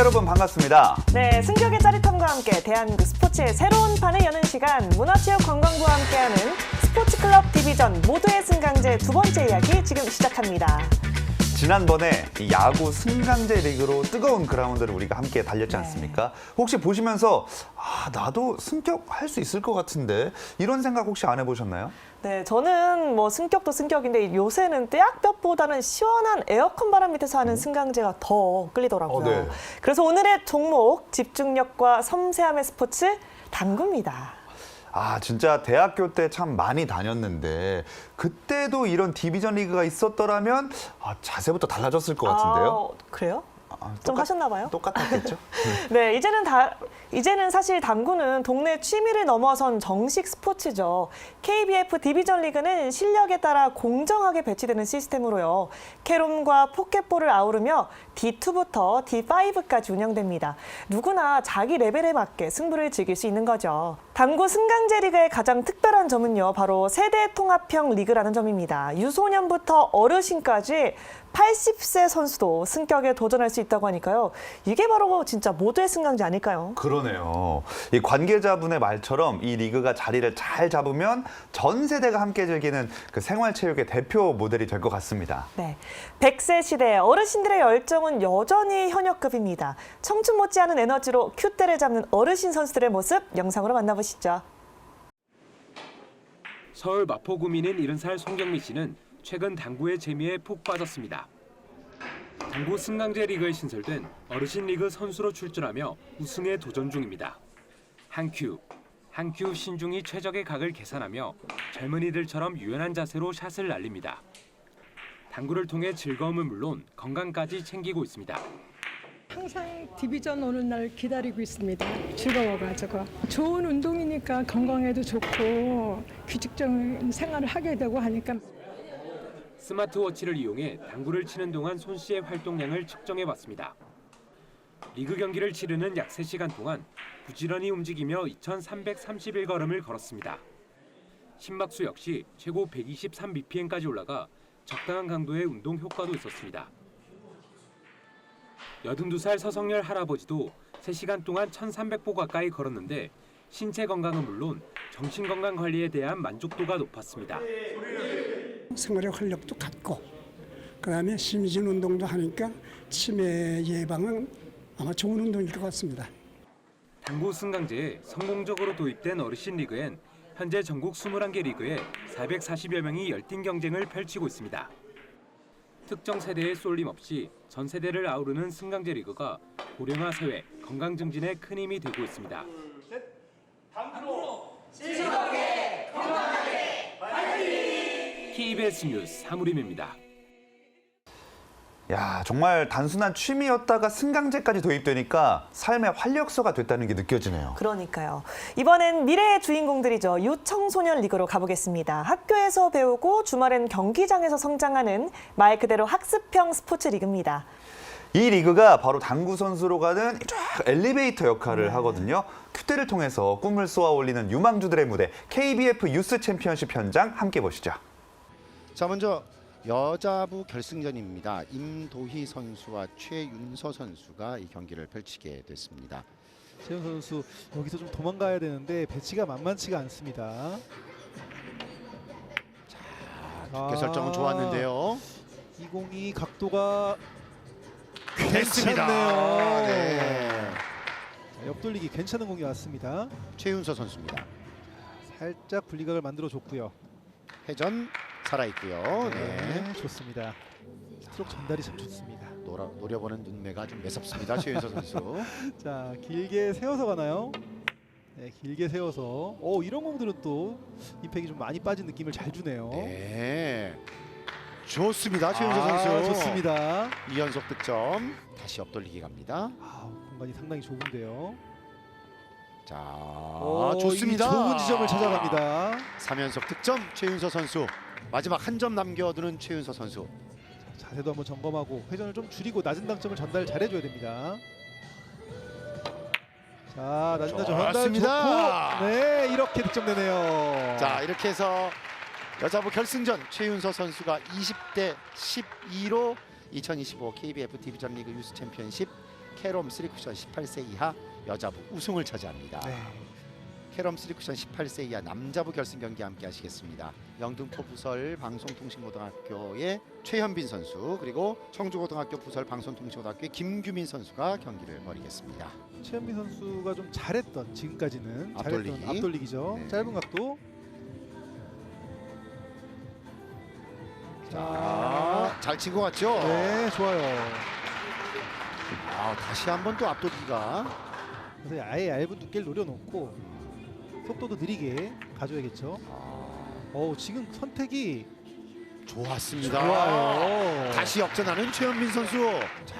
여러분 반갑습니다. 네, 승격의 짜릿함과 함께 대한민국 스포츠의 새로운 판을 여는 시간 문화체육관광부와 함께하는 스포츠클럽 디비전 모두의 승강제 두 번째 이야기 지금 시작합니다. 지난번에 이 야구 승강제 리그로 뜨거운 그라운드를 우리가 함께 달렸지 않습니까? 혹시 보시면서 아 나도 승격할 수 있을 것 같은데 이런 생각 혹시 안 해보셨나요? 네, 저는 뭐 승격도 승격인데 요새는 떼약볕보다는 시원한 에어컨 바람 밑에서 하는 승강제가 더 끌리더라고요. 어, 네. 그래서 오늘의 종목 집중력과 섬세함의 스포츠 당구입니다. 아 진짜 대학교 때 참 많이 다녔는데 그때도 이런 디비전 리그가 있었더라면 아, 자세부터 달라졌을 것 같은데요. 아, 그래요? 아, 좀 하셨나 봐요? 똑같았겠죠? 네, 이제는 다 이제는 사실 당구는 동네 취미를 넘어선 정식 스포츠죠. KBF 디비전 리그는 실력에 따라 공정하게 배치되는 시스템으로요. 캐롬과 포켓볼을 아우르며 D2부터 D5까지 운영됩니다. 누구나 자기 레벨에 맞게 승부를 즐길 수 있는 거죠. 당구 승강제 리그의 가장 특별한 점은요, 바로 세대 통합형 리그라는 점입니다. 유소년부터 어르신까지 80세 선수도 승격에 도전할 수 있다고 하니까요. 이게 바로 진짜 모두의 승강제 아닐까요? 그러네요. 이 관계자분의 말처럼 이 리그가 자리를 잘 잡으면 전 세대가 함께 즐기는 그 생활체육의 대표 모델이 될 것 같습니다. 네. 100세 시대 어르신들의 열정은 여전히 현역급입니다. 청춘 못지않은 에너지로 큐대를 잡는 어르신 선수들의 모습 영상으로 만나보 시죠. 서울 마포구민인 70살 송경미 씨는 최근 당구의 재미에 푹 빠졌습니다. 당구 승강제 리그에 신설된 어르신 리그 선수로 출전하며 우승에 도전 중입니다. 한 큐, 한 큐 신중히 최적의 각을 계산하며 젊은이들처럼 유연한 자세로 샷을 날립니다. 당구를 통해 즐거움은 물론 건강까지 챙기고 있습니다. 항상 디비전 오는 날 기다리고 있습니다. 즐거워가지고 좋은 운동이니까 건강에도 좋고 규칙적인 생활을 하게 되고 하니까 스마트워치를 이용해 당구를 치는 동안 손 씨의 활동량을 측정해 봤습니다. 리그 경기를 치르는 약 3시간 동안 부지런히 움직이며 2,331걸음을 걸었습니다. 심박수 역시 최고 123bpm까지 올라가 적당한 강도의 운동 효과도 있었습니다. 82살 서성열 할아버지도 3시간 동안 1,300보 가까이 걸었는데 신체 건강은 물론 정신 건강 관리에 대한 만족도가 높았습니다. 생활의 활력도 갖고 그다음에 심진 운동도 하니까 치매 예방은 아마 좋은 운동일 것 같습니다. 당구 승강제에 성공적으로 도입된 어르신 리그엔 현재 전국 21개 리그에 440여 명이 열띤 경쟁을 펼치고 있습니다. 특정 세대에 쏠림 없이 전 세대를 아우르는 승강제 리그가 고령화 사회 건강 증진에 큰 힘이 되고 있습니다. KBS 뉴스 사무림입니다. 야 정말 단순한 취미였다가 승강제까지 도입되니까 삶의 활력소가 됐다는 게 느껴지네요. 그러니까요. 이번엔 미래의 주인공들이죠. 유청소년 리그로 가보겠습니다. 학교에서 배우고 주말엔 경기장에서 성장하는 말 그대로 학습형 스포츠 리그입니다. 이 리그가 바로 당구 선수로 가는 쫙 엘리베이터 역할을 하거든요. 큐대를 통해서 꿈을 쏘아 올리는 유망주들의 무대 KBF 유스 챔피언십 현장 함께 보시죠. 자 먼저 여자부 결승전입니다. 임도희 선수와 최윤서 선수가 이 경기를 펼치게 됐습니다. 최현 선수 여기서 좀 도망가야 되는데 배치가 만만치가 않습니다. 두께 설정은 좋았는데요. 이 공이 각도가 됐습니다. 괜찮네요. 네. 자, 옆돌리기 괜찮은 공이 왔습니다. 최윤서 선수입니다. 살짝 분리각을 만들어 줬고요. 회전 살아있고요. 네. 좋습니다. 스트로크 전달이 참 좋습니다. 노라, 노려보는 눈매가 좀 매섭습니다. 최윤서 선수. 자 길게 세워서 가나요? 네 길게 세워서. 오 이런 공들은 또 임팩이 좀 많이 빠진 느낌을 잘 주네요. 네. 좋습니다. 최윤서 아, 선수. 좋습니다. 2연속 득점. 다시 옆돌리기 갑니다. 아, 공간이 상당히 좁은데요. 자, 오, 좋습니다. 이 좋은 지점을 찾아갑니다. 3연속 득점 최윤서 선수. 마지막 한 점 남겨두는 최윤서 선수. 자세도 한번 점검하고 회전을 좀 줄이고 낮은 당점을 전달 잘해줘야 됩니다. 자 낮은 당점. 좋고 네 이렇게 득점되네요. 자 이렇게 해서 여자부 결승전 최윤서 선수가 20대 12로 2025 KBF 디비전 리그 유스 챔피언십 캐럼 3쿠션 18세 이하 여자부 우승을 차지합니다. 네. 캐럼 3쿠션 18세 이하 남자부 결승 경기 함께 하시겠습니다. 영등포 부설 방송통신고등학교의 최현빈 선수 그리고 청주고등학교 부설 방송통신고등학교의 김규민 선수가 경기를 벌이겠습니다. 최현민 선수가 좀 잘했던 지금까지는 앞돌리기. 잘했던 앞돌리기죠. 네. 짧은 각도. 자, 잘 친 것 같죠? 네, 좋아요. 아, 다시 한 번 또 앞돌기가 그래서 아예 얇은 두께를 노려놓고 속도도 느리게 가져야겠죠. 어 지금 선택이 좋았습니다. 좋아요. 다시 역전하는 최현빈 선수. 자,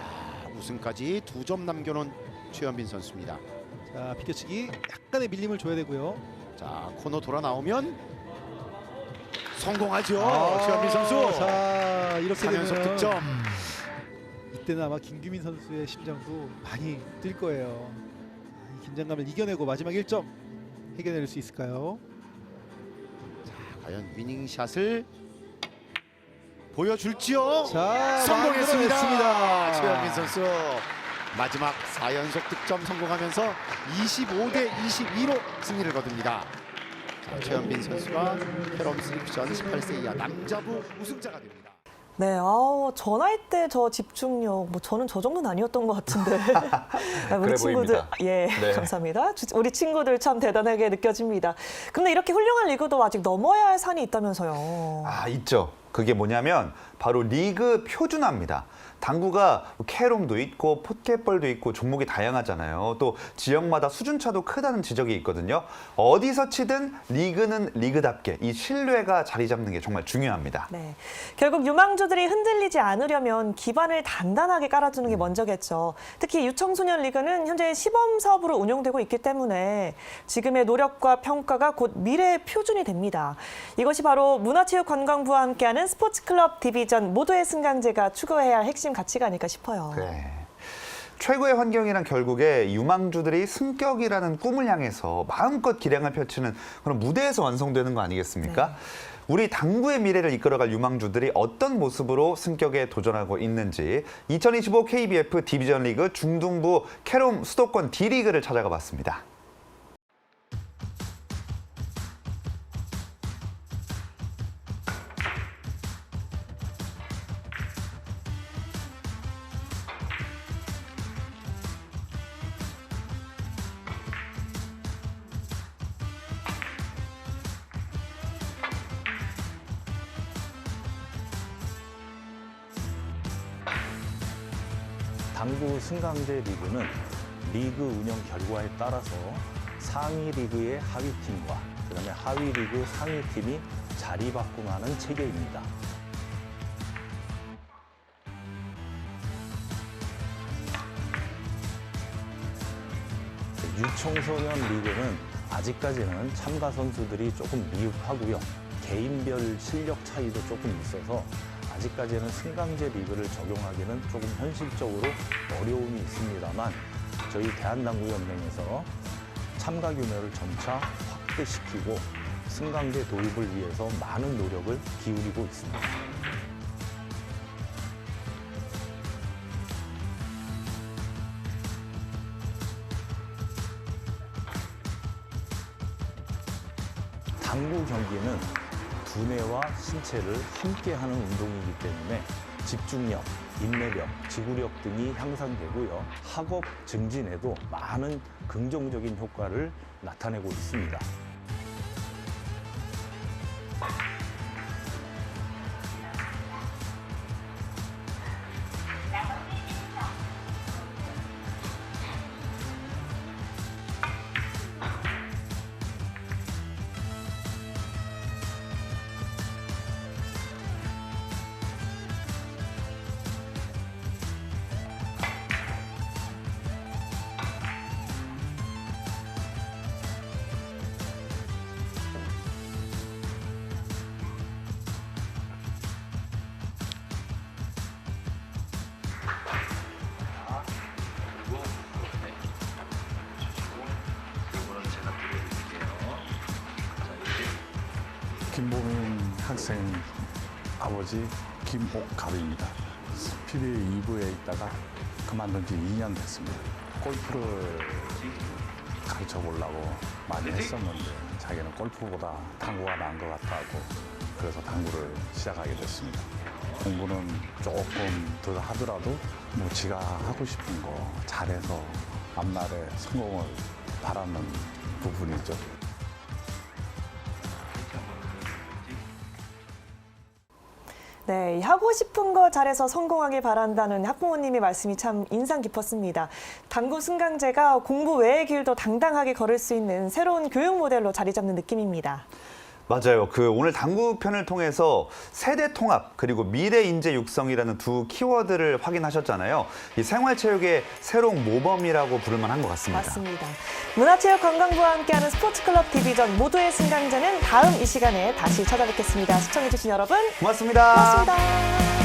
우승까지 두 점 남겨놓은 최현빈 선수입니다. 자 비켜치기 약간의 밀림을 줘야 되고요. 자, 코너 돌아 나오면 성공하죠. 아, 최현빈 선수. 자 이렇게 3연속 되면 득점. 이때는 아마 김규민 선수의 심장도 많이 뛸 거예요. 이 긴장감을 이겨내고 마지막 1점 해결낼 수 있을까요? 과연 위닝샷을 보여줄지요? 자 성공했습니다. 최현민 선수 마지막 4연속 득점 성공하면서 25대 22로 승리를 거둡니다. 자, 최현빈 선수가 캐럼 스리쿠션 18세 이하 남자부 우승자가 됩니다. 네, 아우, 저 나이 때저 집중력, 뭐 저는 저 정도는 아니었던 것 같은데. 아, 우리 그래 친구들, 보입니다. 예, 네. 감사합니다. 주- 우리 친구들 참 대단하게 느껴집니다. 근데 이렇게 훌륭한 리그도 아직 넘어야 할 산이 있다면서요. 아, 있죠. 그게 뭐냐면 바로 리그 표준화입니다. 당구가 캐롬도 있고 포켓볼도 있고 종목이 다양하잖아요. 또 지역마다 수준차도 크다는 지적이 있거든요. 어디서 치든 리그는 리그답게 이 신뢰가 자리 잡는 게 정말 중요합니다. 네. 결국 유망주들이 흔들리지 않으려면 기반을 단단하게 깔아주는 게 먼저겠죠. 특히 유청소년 리그는 현재 시범 사업으로 운영되고 있기 때문에 지금의 노력과 평가가 곧 미래의 표준이 됩니다. 이것이 바로 문화체육관광부와 함께하는 스포츠 클럽 디비전 모두의 승강제가 추구해야 할 핵심 가치가 아닐까 싶어요. 네. 최고의 환경이란 결국에 유망주들이 승격이라는 꿈을 향해서 마음껏 기량을 펼치는 그런 무대에서 완성되는 거 아니겠습니까? 우리 당구의 미래를 이끌어갈 유망주들이 어떤 모습으로 승격에 도전하고 있는지 2025 KBF 디비전 리그 중등부 캐롬 수도권 D리그를 찾아가 봤습니다. 당구 승강제 리그는 리그 운영 결과에 따라서 상위 리그의 하위 팀과 그다음에 하위 리그 상위 팀이 자리 바꿈하는 체계입니다. 유청소년 리그는 아직까지는 참가 선수들이 조금 미흡하고요. 개인별 실력 차이도 조금 있어서 아직까지는 승강제 리그를 적용하기는 조금 현실적으로 어려움이 있습니다만 저희 대한당구연맹에서 참가 규모를 점차 확대시키고 승강제 도입을 위해서 많은 노력을 기울이고 있습니다. 당구 경기는 두뇌와 신체를 함께하는 운동이기 때문에 집중력, 인내력, 지구력 등이 향상되고요. 학업 증진에도 많은 긍정적인 효과를 나타내고 있습니다. 학생 아버지 김옥갑입니다. 스피드 2부에 있다가 그만둔 지 2년 됐습니다. 골프를 가르쳐 보려고 많이 했었는데 자기는 골프보다 당구가 나은 것 같다고 그래서 당구를 시작하게 됐습니다. 공부는 조금 더 하더라도 뭐 지가 하고 싶은 거 잘해서 앞날에 성공을 바라는 부분이죠. 네, 이 하고 싶은 거 잘해서 성공하길 바란다는 학부모님의 말씀이 참 인상 깊었습니다. 당구 승강제가 공부 외의 길도 당당하게 걸을 수 있는 새로운 교육 모델로 자리 잡는 느낌입니다. 맞아요. 그 오늘 당구 편을 통해서 세대 통합 그리고 미래 인재 육성이라는 두 키워드를 확인하셨잖아요. 이 생활체육의 새로운 모범이라고 부를 만한 것 같습니다. 맞습니다. 문화체육관광부와 함께하는 스포츠클럽 디비전 모두의 승강제는 다음 이 시간에 다시 찾아뵙겠습니다. 시청해주신 여러분 고맙습니다. 고맙습니다.